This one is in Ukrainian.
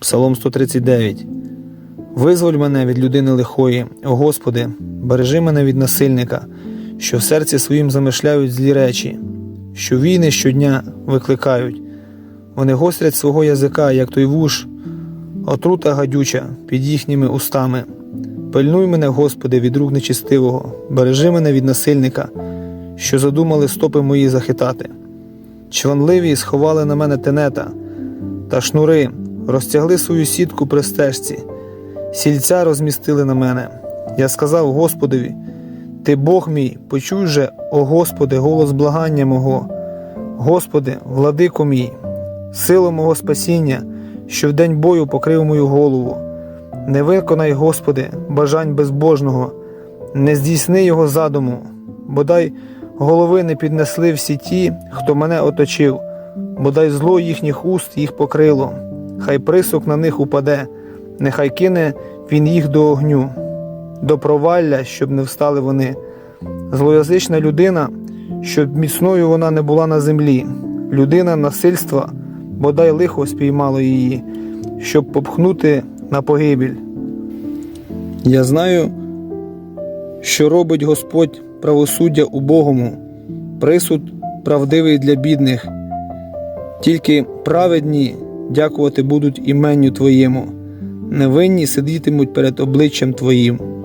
Псалом 139. Визволь мене від людини лихої, о Господи, бережи мене від насильника, що в серці своїм замишляють злі речі, що війни щодня викликають. Вони гострять свого язика, як той вуш, отрута гадюча під їхніми устами. Пильнуй мене, Господи, від рук нечистивого, бережи мене від насильника, що задумали стопи мої захитати. Чванливі сховали на мене тенета та шнури, розтягли свою сітку при стежці, сільця розмістили на мене. Я сказав Господові: Ти Бог мій, почуй же, о Господи, голос благання мого, Господи, владико мій, силу мого спасіння, що в день бою покрив мою голову. Не виконай, Господи, бажань безбожного, не здійсни його задуму, бодай голови не піднесли всі ті, хто мене оточив, бодай зло їхніх уст їх покрило, хай присук на них упаде, нехай кине він їх до огню, до провалля, щоб не встали вони. Злоязична людина, щоб міцною вона не була на землі, людина насильства, бодай лихо спіймало її, щоб попхнути на погибіль. Я знаю, що робить Господь правосуддя убогому, присуд правдивий для бідних. Тільки праведні дякувати будуть іменню Твоєму, невинні сидітимуть перед обличчям Твоїм.